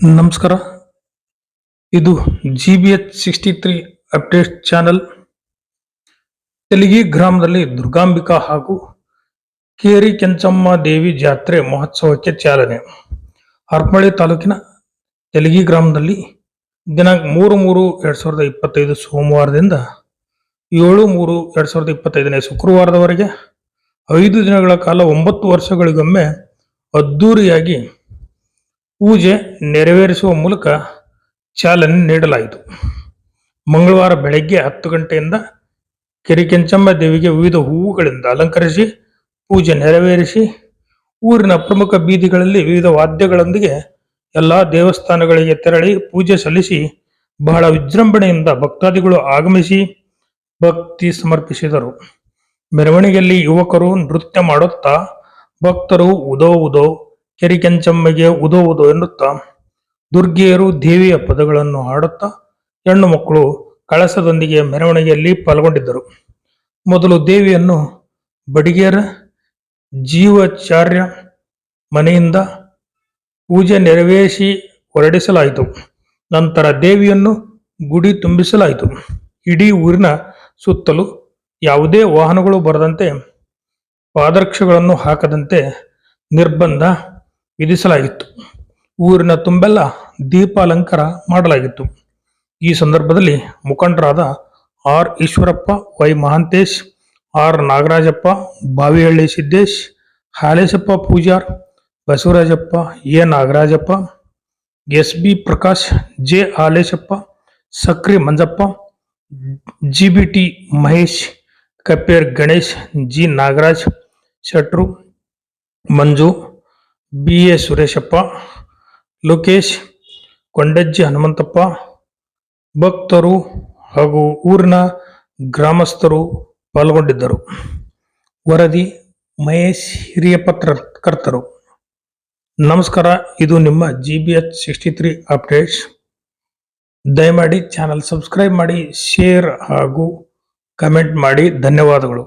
ನಮಸ್ಕಾರ. ಇದು G B H sixty three update channel Telagi ಗ್ರಾಮದಲ್ಲಿ ದುರ್ಗಾಂಬಿಕಾ ಹಾಗೂ ಕೇರಿ ಕೆಂಚಮ್ಮ ದೇವಿ ಜಾತ್ರೆ ಮಹೋತ್ಸವಕ್ಕೆ ಚಾಲನೆ. ಹರಪಳ್ಳಿ ತಾಲೂಕಿನ ತೆಲಿಗಿ ಗ್ರಾಮದಲ್ಲಿ ದಿನಾಂಕ ಮೂರು ಮೂರು ಎರಡ್ ಸಾವಿರದ ಇಪ್ಪತ್ತೈದು ಸೋಮವಾರದಿಂದ ಏಳು ಮೂರು ಎರಡು ಸಾವಿರದ ಇಪ್ಪತ್ತೈದನೇ ಶುಕ್ರವಾರದವರೆಗೆ ಐದು ದಿನಗಳ ಕಾಲ ಒಂಬತ್ತು ವರ್ಷಗಳಿಗೊಮ್ಮೆ ಅದ್ದೂರಿಯಾಗಿ ಪೂಜೆ ನೆರವೇರಿಸುವ ಮೂಲಕ ಚಾಲನೆ ನೀಡಲಾಯಿತು. ಮಂಗಳವಾರ ಬೆಳಗ್ಗೆ ಹತ್ತು ಗಂಟೆಯಿಂದ ಕೆರಿಕೆಂಚಮ್ಮ ದೇವಿಗೆ ವಿವಿಧ ಹೂವುಗಳಿಂದ ಅಲಂಕರಿಸಿ, ಪೂಜೆ ನೆರವೇರಿಸಿ, ಊರಿನ ಪ್ರಮುಖ ಬೀದಿಗಳಲ್ಲಿ ವಿವಿಧ ವಾದ್ಯಗಳೊಂದಿಗೆ ಎಲ್ಲ ದೇವಸ್ಥಾನಗಳಿಗೆ ತೆರಳಿ ಪೂಜೆ ಸಲ್ಲಿಸಿ, ಬಹಳ ವಿಜೃಂಭಣೆಯಿಂದ ಭಕ್ತಾದಿಗಳು ಆಗಮಿಸಿ ಭಕ್ತಿ ಸಮರ್ಪಿಸಿದರು. ಮೆರವಣಿಗೆಯಲ್ಲಿ ಯುವಕರು ನೃತ್ಯ ಮಾಡುತ್ತಾ ಭಕ್ತರು ಉದೋ ಉದೋ ಕೆರಿಕೆಂಚಮ್ಮಗೆ ಉದೋ ಉದೋ ಎನ್ನುತ್ತಾ? ದುರ್ಗಿಯರು ದೇವಿಯ ಪದಗಳನ್ನು ಹಾಡುತ್ತಾ? ಹೆಣ್ಣು ಮಕ್ಕಳು ಕಳಸದೊಂದಿಗೆ ಮೆರವಣಿಗೆಯಲ್ಲಿ ಪಾಲ್ಗೊಂಡಿದ್ದರು. ಮೊದಲು ದೇವಿಯನ್ನು ಬಡಿಗೆರ, ಜೀವಚಾರ್ಯ ಮನೆಯಿಂದ ಪೂಜೆ ನೆರವೇರಿಸಿ ಹೊರಡಿಸಲಾಯಿತು. ನಂತರ ದೇವಿಯನ್ನು ಗುಡಿ ತುಂಬಿಸಲಾಯಿತು. ಇಡೀ ಊರಿನ ಸುತ್ತಲೂ ಯಾವುದೇ ವಾಹನಗಳು ಬರದಂತೆ, ಪಾದರಕ್ಷೆಗಳನ್ನು ಹಾಕದಂತೆ ನಿರ್ಬಂಧ ವಿಧಿಸಲಾಗಿತ್ತು ಊರಿನ ತುಂಬೆಲ್ಲ ದೀಪಾಲಂಕಾರ ಮಾಡಲಾಗಿತ್ತು. ಈ ಸಂದರ್ಭದಲ್ಲಿ ಮುಖಂಡರಾದ R Eshwarappa, Y Mahantesh, R Nagarajappa, Bavihalli Siddesh, Haleshappa Pujar, Basavarajappa, A Nagarajappa, S B Prakash, J Haleshappa, Sakri Manjappa, G B T Mahesh, Kapper Ganesh, G Nagaraj, Shetru, Manju B A Sureshappa, Lokesh, Kondajji Hanumanthappa, ಭಕ್ತರು ಹಾಗೂ ಊರಿನ ಗ್ರಾಮಸ್ಥರು ಪಾಲ್ಗೊಂಡಿದ್ದರು. ವರದಿ ಮಹೇಶ್ ಹಿರಿಯ ಪತ್ರಕರ್ತರು ನಮಸ್ಕಾರ, ಇದು ನಿಮ್ಮ G B H sixty three updates ದಯಮಾಡಿ ಚಾನಲ್ ಸಬ್ಸ್ಕ್ರೈಬ್ ಮಾಡಿ, ಶೇರ್ ಹಾಗೂ ಕಮೆಂಟ್ ಮಾಡಿ. ಧನ್ಯವಾದಗಳು.